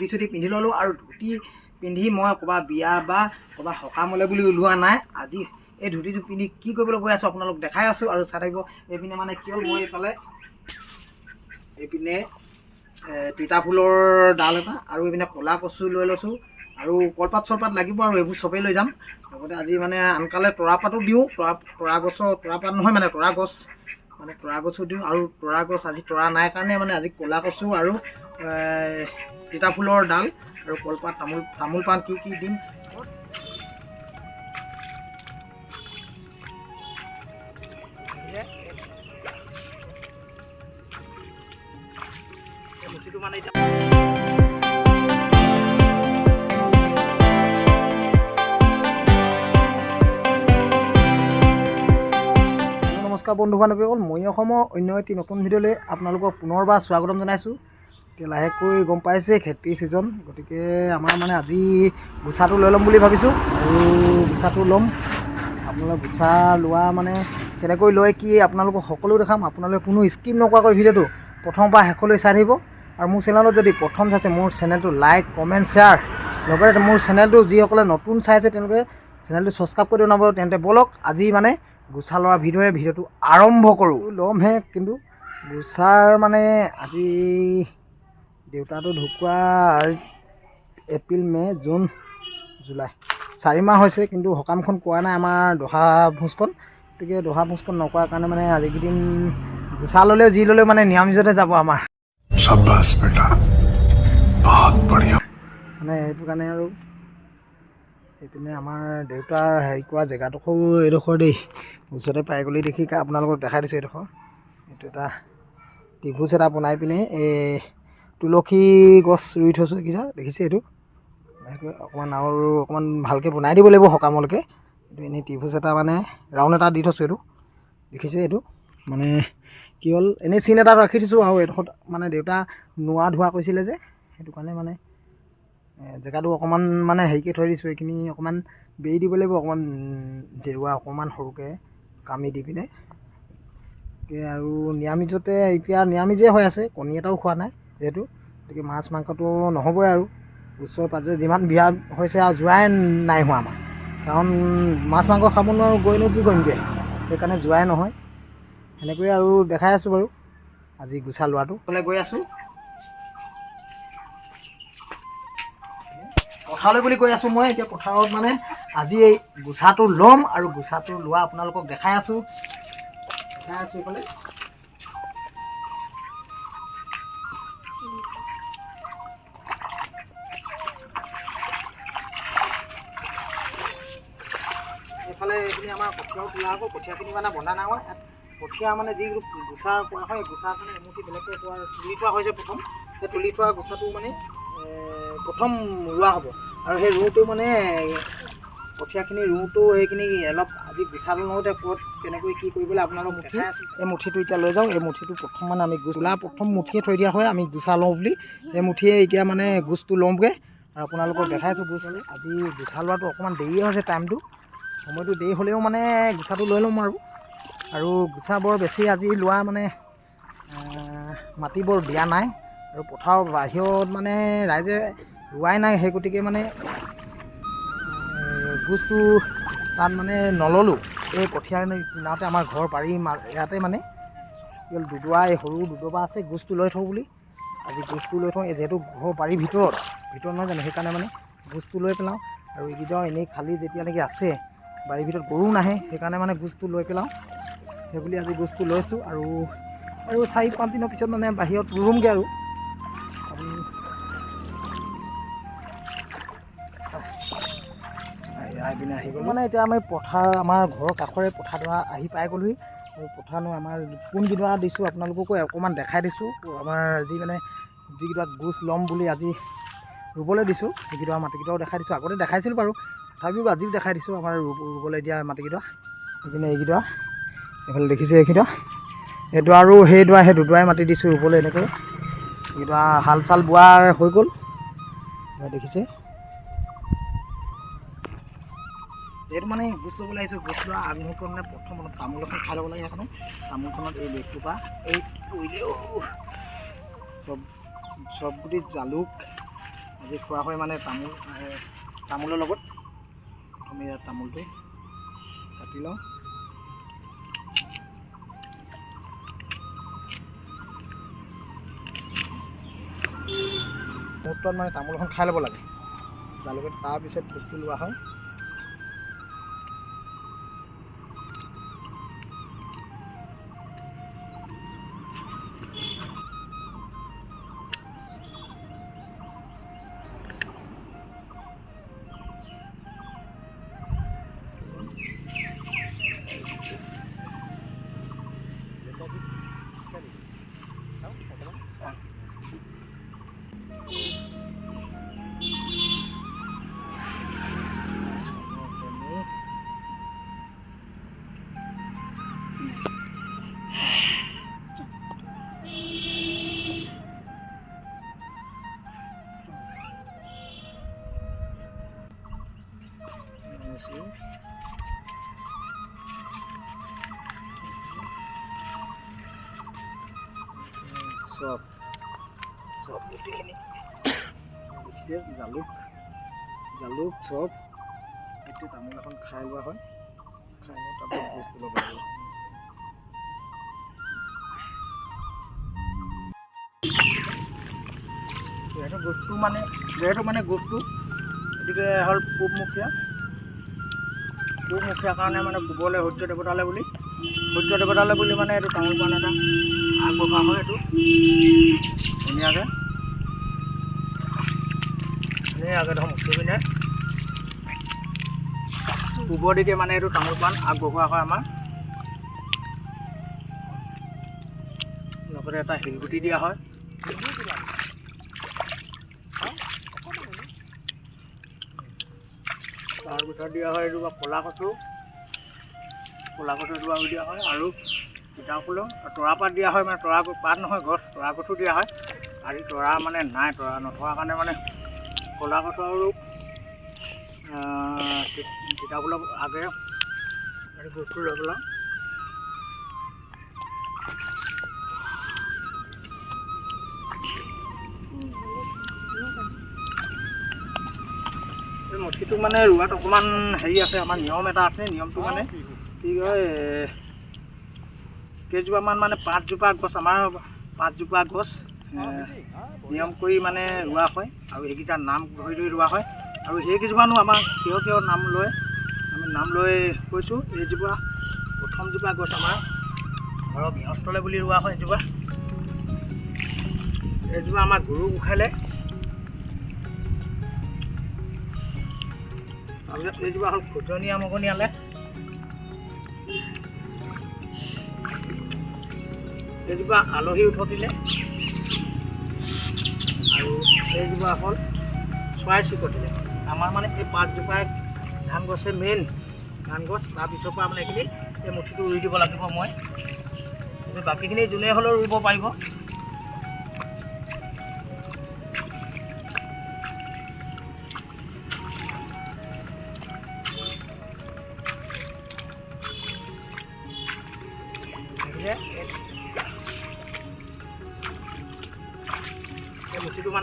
ধুতি চুতি পিন্ধি ল'লোঁ আৰু ধুতি পিন্ধি মই ক'ৰবাত বিয়া বা ক'ৰবাত সকামলৈ বুলি ওলোৱা নাই। আজি এই ধুতিযোৰ পিন্ধি কি কৰিবলৈ গৈ আছোঁ আপোনালোক দেখাই আছোঁ আৰু চাই থাকিব। এইপিনে মানে কি হ'ল মই এইফালে এইপিনে তিতা ফুলৰ ডাল এটা আৰু এইপিনে ক'লা কচু লৈ লৈছোঁ। আৰু কলপাত চলপাত লাগিব আৰু এইবোৰ চবেই লৈ যাম। লগতে আজি মানে আনকালে তৰাপাতো দিওঁ। তৰা তৰা গছৰ তৰাপাত নহয় মানে তৰা গছ। মানে তৰা গছো দিওঁ। আৰু তৰা গছ আজি তৰা নাই কাৰণে মানে আজি ক'লা কচু আৰু এ, তিতা ফুলৰ ডাল আৰু কলপাত তামোল তামোল পাণ কি কি দিম? নমস্কাৰ বন্ধু বান্ধৱীসকল মই অসমৰ অন্য এটি নতুন ভিডিঅ'লৈ আপোনালোকক পুনৰবাৰ স্বাগতম জনাইছোঁ। এতিয়া লাহেকৈ গম পাইছে খেতিৰ ছিজন গতিকে আমাৰ মানে আজি গুচাটো লৈ ল'ম বুলি ভাবিছোঁ আৰু গুচাটো ল'ম। আপোনালোকে গুচা লোৱা মানে কেনেকৈ লয় কি আপোনালোকক সকলো দেখাম। আপোনালোকে কোনো স্কিপ নকৰাকৈ ভিডিঅ'টো প্ৰথমৰ পৰা শেষলৈ চাই থাকিব। আৰু মোৰ চেনেলত যদি প্ৰথম চাইছে মোৰ চেনেলটো লাইক কমেণ্ট শ্বেয়াৰ লগতে মোৰ চেনেলটো যিসকলে নতুন চাইছে তেওঁলোকে চেনেলটো ছাবস্ক্ৰাইব কৰি জনাব তেন্তে ব'লক আজি মানে গুচা লোৱা ভিডিঅ'ৰে ভিডিঅ'টো আৰম্ভ কৰোঁ। ল'মহে কিন্তু গুচাৰ মানে আজি দেউতাটো ঢুকোৱাৰ এপ্ৰিল মে' জুন জুলাই। চাৰিমাহ হৈছে কিন্তু সকামখন কৰা নাই আমাৰ দহা ভোজখন। গতিকে দহা ভোজখন নকৰাৰ কাৰণে মানে আজিকেইদিন গুচা ললে যি ল'লেও মানে নিৰামিষতে যাব আমাৰ। মানে সেইটো কাৰণে আৰু সেইপিনে আমাৰ দেউতাৰ হেৰি কৰা জেগাডোখৰো এইডোখৰ দেই। ওচৰতে পাই গ'লি দেখি আপোনালোকক দেখাই দিছোঁ এইডোখৰ। এইটো এটা ত্ৰিভুজ এটা বনাই পিনে এই তুলসী গছ ৰুই থৈছোঁ দেখিছা? দেখিছে এইটো? অকণমান আৰু অকণমান ভালকৈ বনাই দিব লাগিব সকামলৈকে। এইটো এনেই ত্ৰিভুজ এটা মানে ৰাউণ্ড এটা দি থৈছোঁ এইটো। দেখিছে এইটো? মানে কি হ'ল এনেই চিন এটা ৰাখি দিছোঁ আৰু এইডোখৰত মানে দেউতা নোৱা ধোৱা কৈছিলে যে সেইটো কাৰণে মানে জেগাটো অকণমান মানে হেৰিকৈ থৈ দিছোঁ এইখিনি অকণমান বেৰি দিব লাগিব অকণমান জেৰুৱা অকণমান সৰুকৈ কামি দি পিনে। আৰু নিৰামিষতে এতিয়া নিৰামিষেই হৈ আছে কণী এটাও খোৱা নাই। যিহেতু গতিকে মাছ মাংসটো নহ'বই আৰু। ওচৰে পাঁজৰে যিমান বিয়া হৈছে আৰু যোৱাই নাই হোৱা আমাৰ। কাৰণ মাছ মাংস খাব নোৱাৰোঁ গৈনো কি কৰিমগৈ? সেইকাৰণে যোৱাই নহয়। সেনেকৈয়ে আৰু দেখাই আছোঁ বাৰু আজি গুচা লোৱাটো গৈ আছোঁ। পথাৰলৈ বুলি কৈ আছোঁ মই এতিয়া পথাৰত মানে আজি এই গুচাটো ল'ম আৰু গুচাটো লোৱা আপোনালোকক দেখাই আছোঁ। দেখাই আছোঁ এইফালে। কঠীয়াও তোলা হ'ব কঠীয়াখিনি মানে বন্ধা নাই হোৱা কঠীয়া মানে যি গুচা কৰা হয় গুচাখিনি এমুঠি বেলেগকৈ কৰা তুলি থোৱা হৈছে প্ৰথম সেই তুলি থোৱা গুচাটো মানে প্ৰথম ৰোৱা হ'ব আৰু সেই ৰুওটো মানে কঠীয়াখিনি ৰুওটো সেইখিনি অলপ আজি গুচা লওঁতে ক'ত কেনেকৈ কি কৰিবলৈ আপোনালোক দেখাই আছোঁ এই মুঠিটো এতিয়া লৈ যাওঁ এই মুঠিটো প্ৰথম মানে আমি গোলা প্ৰথম মুঠিয়ে থৈ দিয়া হয়, আমি গুচা লওঁ বুলি। এই মুঠিয়ে এতিয়া মানে গোচটো ল'মগৈ আৰু আপোনালোকক দেখাইছোঁ গোচ আজি গুচা লোৱাটো অকণমান দেৰিয়ে হৈছে টাইমটো সময়টো দেৰি হ'লেও মানে গুচাটো লৈ ল'ম আৰু। আৰু গুচা বৰ বেছি আজি লোৱা মানে মাটি বৰ দিয়া নাই। আৰু পথাৰৰ বাহিৰত মানে ৰাইজে ৰোৱাই নাই সেই গতিকে মানে গোচটো তাত মানে নল'লোঁ। এই কঠীয়া কিনাৰতে আমাৰ ঘৰ মা- ইয়াতে মানে দুডৰা এই সৰু দুডবা আছে গোচটো লৈ থওঁ বুলি। আজি গোচটো লৈ থওঁ যিহেতু ঘৰ বাৰীৰ ভিতৰত ভিতৰত নহয় জানো সেইকাৰণে মানে গোচটো লৈ পেলাওঁ। আৰু এইকেইটা এনেই খালী যেতিয়ালৈকে আছে বাৰীৰ ভিতৰত গৰু নাহে সেইকাৰণে মানে গোচটো লৈ পেলাওঁ। সেইবুলি আজি গোচটো লৈছোঁ আৰু আৰু চাৰি পাঁচ দিনৰ পিছত মানে বাহিৰত ৰুমগৈ আৰু। আপুনি- আহি- গ'লো। মানে এতিয়া আমি পথাৰ আমাৰ ঘৰৰ কাষৰে পথাৰডৰা আহি পাই গ'লোহি। আৰু পথাৰনো আমাৰ কোনকেইডৰা দিছোঁ আপোনালোককো অকণমান দেখাই দিছোঁ। আমাৰ যি মানে যিকেইটা গোচ ল'ম বুলি আজি ৰুবলৈ দিছোঁ সেইকেইডৰা মাটিকেইটাও দেখাই দিছোঁ। আগতে দেখাইছিলোঁ বাৰু তথাপিও আজিও দেখাই দিছোঁ আমাৰ ৰুব- ৰুবলৈ দিয়া মাটিকেইডৰা সেইপিনে এইকেইডৰা এইফালে দেখিছে এইকেইডৰা এইডৰা আৰু সেইডৰা সেই দুডৰাই মাটি দিছোঁ ৰুবলৈ এনেকৈ। এইকেইডৰা হাল চাল বোৱাৰ হৈ গ'ল। দেখিছে। এইটো মানে গোচ ল'বলৈ আহিছোঁ গোচ লোৱা আগমুহূৰ্তত মানে প্ৰথম তামোল এখন খাই ল'ব লাগে সেইকাৰণে। তামোলখনত এই লেগটোপা এই কৰিলেও চব চব গুটি জালুক ভাজি খোৱা হয় মানে তামোল তামোলৰ লগত। আমি ইয়াত তামোলটো কাটি লওঁ। মুহূৰ্তত মানে তামোল এখন খাই ল'ব লাগে। জালুকে তাৰপিছত ভোজটো লোৱা হয়। জালুক জালুক চব এতিয়া তামোল এখন খাই লোৱা হয়। খাই লৈ তাৰপিছত বস্তু ল'ব লাগিব। যিহেতু গোটটো মানে যিহেতু মানে গোটটো, গতিকে হ'ল পূবমুখীয়া পূবমুখীয়া কাৰণে মানে পূবলৈ সূৰ্য দেৱতালৈ বুলি, সূৰ্য দেৱতালৈ বুলি মানে এইটো তামোল পাণ এটা আগবঢ়োৱা হয় এইটো। ধুনীয়াকৈ। ধুনীয়াকৈ ধৰক মুঠি পিনে পূবৰ দিশে মানে এইটো তামোল পাণ আগবঢ়োৱা হয় আমাৰ। লগতে এটা শিলগুটি দিয়া হয়। তাৰ ভিতৰত দিয়া হয় এইটো ক'লা কচু। ক'লা কচু এডৰা দিয়া হয়। আৰু তিতা ফুলো তৰা পাত দিয়া হয়। মানে তৰা পাত নহয়, গছ, তৰা কচু দিয়া হয়। আজি তৰা মানে নাই, তৰা নথকাৰ কাৰণে মানে ক'লা কচু আৰু আহ, তি- তিতা ফুলৰ আগে বস্তু লৈ পেলাই মুঠিটো মানে ৰোৱাত অকণমান হেৰি আছে আমাৰ নিয়ম এটা আছে নিয়মটো মানে কি কয় কেইজোপামান মানে পাঁচজোপা গছ আমাৰ পাঁচজোপা গছ। নিয়ম কৰি মানে ৰোৱা হয় আৰু সেইকেইটা নাম ধৰি ধৰি ৰোৱা হয়। আৰু সেইকেইজোপানো আমাৰ কিয় কিয় নাম লৈ আমি নাম লৈ কৈছোঁ এইজোপা প্ৰথমজোপা গছ আমাৰ ঘৰৰ গৃহস্থলৈ বুলি ৰোৱা হয় এজোপা এইজোপা আমাৰ গুৰু গোসাঁইলে তাৰপিছত এইজোপা হ'ল খুজনীয়া মগনীয়ালে এইজোপা আলহী উঠতিলে এইজোপা হ'ল চৰাই চিৰিকটিলে আমাৰ মানে এই পাঁচজোপাই ধান গছে মেইন ধান গছ তাৰপিছৰ পৰা মানে এইখিনি এই মুঠিটো ৰুই দিব লাগিব মই বাকীখিনি যোনে হ'লেও ৰুব পাৰিব।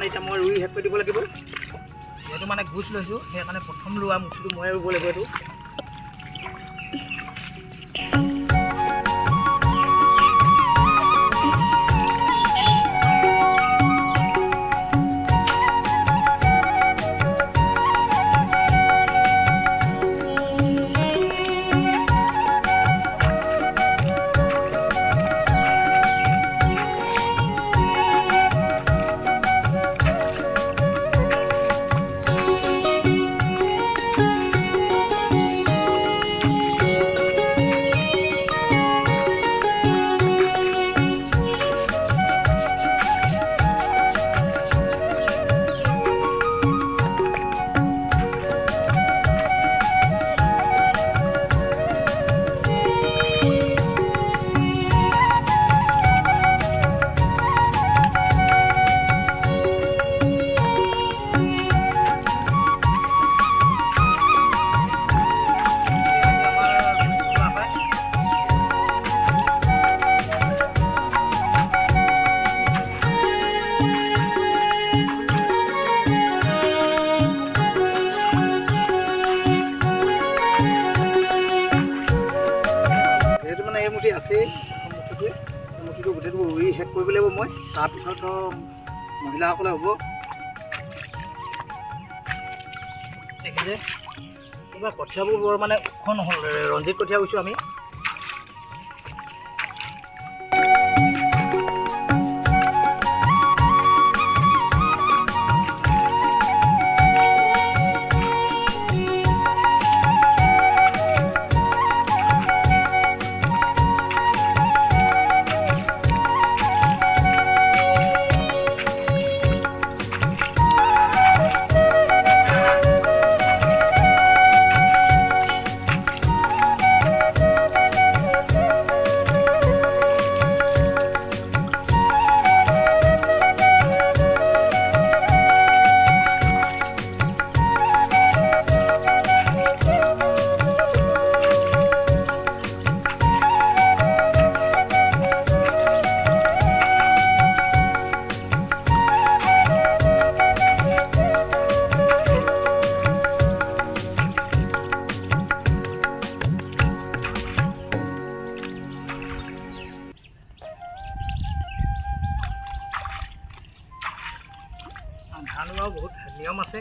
এতিয়া মই ৰুই শেষ কৰি দিব লাগিব। যিহেতু মানে গোচ লৈছোঁ, সেইকাৰণে প্ৰথম ৰোৱা মুঠিটো ময়ে ৰুব লাগিব এইটো। তাৰপিছতো মহিলাসকলে হ'ব। এইবাৰ কঠীয়াবোৰ বৰ মানে ওখ নহ'ল ৰঞ্জিত কঠীয়া কৈছোঁ আমি।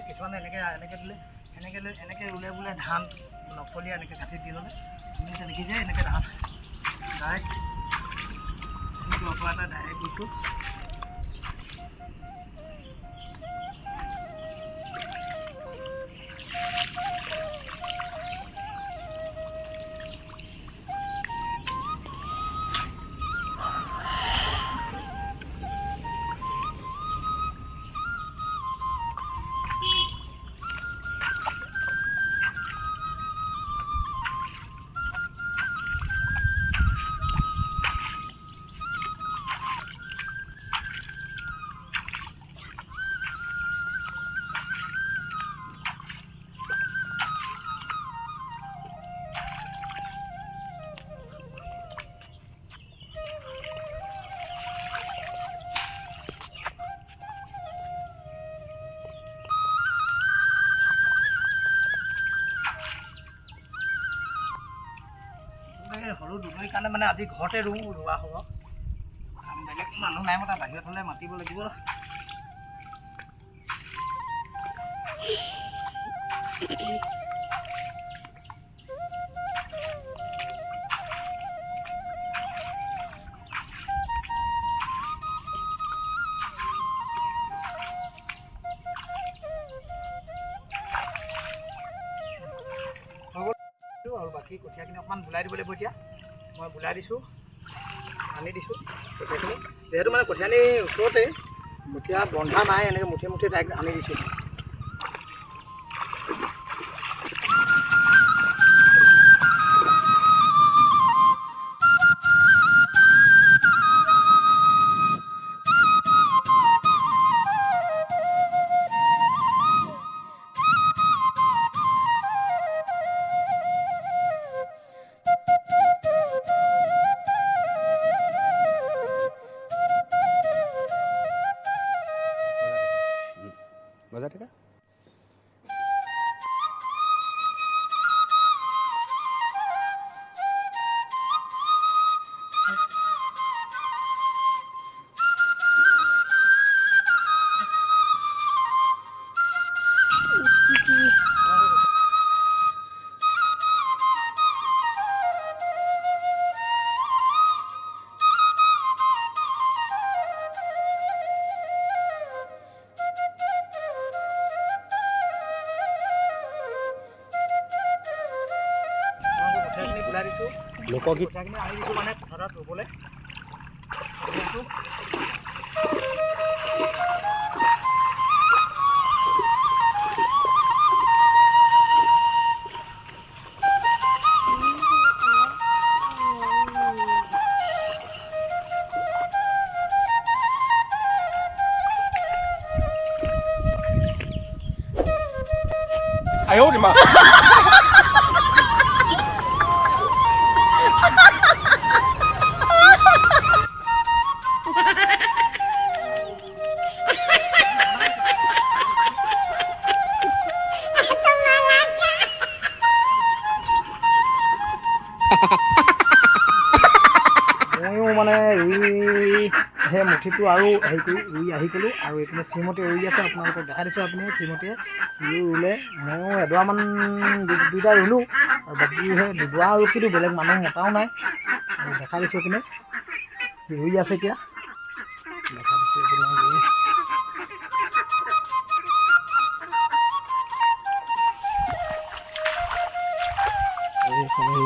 কিছুমানে এনেকৈ এনেকৈ দিলে এনেকৈ লৈ এনেকৈ ৰুলে বোলে ধান নকলীয়া এনেকৈ কাঠি দি ল'লে। আমি তেনেকৈ যে এনেকৈ ধান ডাইৰেক্ট এটা ডাইৰেক্ট গৈছোঁ সৰু দুবৰীৰ কাৰণে মানে আজি ঘৰতে ৰুওঁ, ৰোৱা হ'ব। বেলেগ মানুহ নাই মতা, বাহিৰত হ'লে মাতিব লাগিব। আৰু বাকী কঠীয়াখিনি অকণমান বুলাই দিব লাগিব এতিয়া। মই বুলাই দিছোঁ আনি দিছোঁ কঠীয়াখিনি যিহেতু মানে কঠীয়ানি ওচৰতে কঠীয়া বন্ধা নাই এনেকৈ মুঠি মুঠি ডাইৰেক্ট আনি দিছোঁ। লোকগীত কঠীয়াখিনি আনি দিছোঁ মানে পথাৰত ৰুবলৈ আনি দিছোঁ ময়ো মানে মুঠিটো আৰু হেৰি কৰি ৰুই আহি গ'লোঁ আৰু এইপিনে শ্ৰীমতী ৰুই আছে আপোনালোকক দেখাই দিছোঁ আপুনি শ্ৰীমতীয়ে ৰুই ৰুলে ময়ো এডৰামান দুটা ৰুলোঁ আৰু বাকী সেই দুডৰা আৰু কিন্তু বেলেগ মানুহ মতাও নাই। দেখাই দিছোঁ এইপিনে। ৰুই আছে এতিয়া। দেখাই দিছোঁ এইপিনে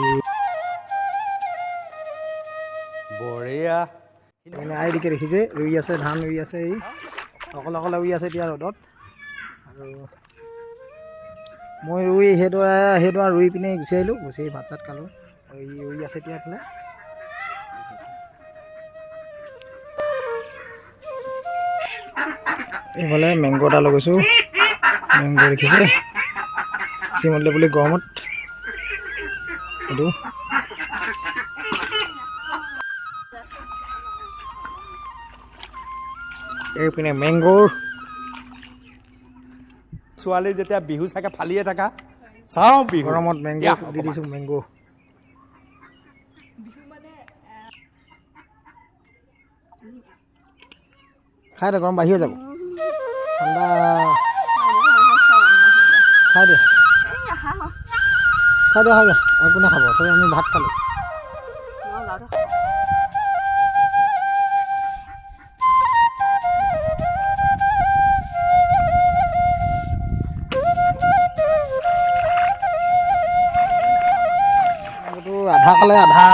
ৰুই মানে আইডিকে দেখিছে ৰুই আছে ধান ৰুই আছে এই। অকলে অকলে ৰুই আছে এতিয়া ৰ'দত। আৰু মই ৰুই সেইডৰা সেইডৰা ৰুই পিনে গুচি আহিলোঁ গুচি ভাত চাত খালোঁ। আৰু ই ৰুই আছে এতিয়া এইফালে। এইফালে মেংগ' এটা লৈ গৈছোঁ মেংগ' দেখিছে? চিমলে বুলি গৰমত। এইটো। এইপিনে মেংগ'ৰ ছোৱালী যেতিয়া বিহু চাগে ফালিয়ে থাকা চাওঁ বিহু। গৰমত মেংগ' দি। দিছোঁ মেংগ' খাই দে গৰম বাঢ়ি হৈ যাব। ঠাণ্ডা। খাই দে। খাই দে খাই দে। আৰু কোনে খাব? চবেই আমি ভাত খালোঁ। এইটো আধা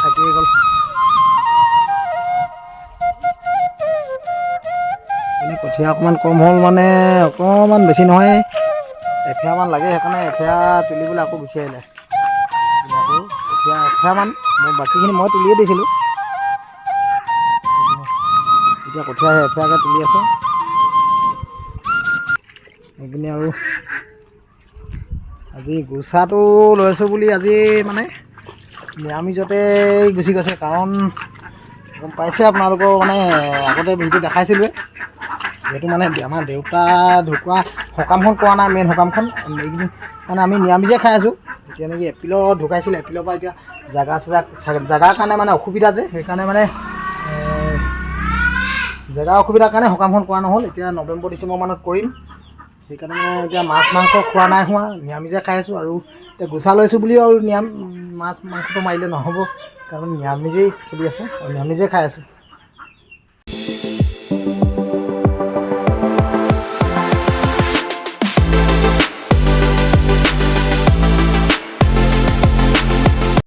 থাকিয়ে গ'ল। কঠীয়া অকণমান কম হ'ল মানে অকণমান বেছি নহয়। এফিয়ামান লাগে সেইকাৰণে এফিয়া তুলিবলৈ আকৌ গুচি আহিলে। আকৌ কঠীয়া এফিয়ামান মই বাকীখিনি মই তুলিয়ে দিছিলোঁ। এতিয়া কঠীয়া এফিয়াকৈ তুলি আছে। এইপিনে আৰু আজি গোচাটো লৈছোঁ বুলি আজি মানে নিৰামিষতে গুচি গৈছে কাৰণ গম পাইছে আপোনালোকৰ মানে আগতে ভিডিঅ' দেখাইছিলোঁৱে। যিহেতু মানে আমাৰ দেউতা ঢুকুৱা সকামখন কৰা নাই মেইন সকামখন। এইকেইদিন মানে আমি নিৰামিষে খাই আছোঁ। এতিয়া নেকি এপ্ৰিলত ঢুকাইছিলে এপ্ৰিলৰ পৰা এতিয়া জেগা চেগা জেগাৰ কাৰণে মানে অসুবিধা যে সেইকাৰণে মানে জেগা অসুবিধাৰ কাৰণে সকামখন কৰা নহ'ল। এতিয়া নৱেম্বৰ ডিচেম্বৰ মানত কৰিম। সেইকাৰণে মানে এতিয়া মাছ মাংস খোৱা নাই হোৱা নিৰামিষে খাই আছোঁ আৰু এতিয়া গুচা লৈছোঁ বুলিও আৰু নিৰাম মাছ মাংসটো মাৰিলে নহ'ব। কাৰণ নিৰামিষেই চলি আছে আৰু নিৰামিষেই খাই আছোঁ।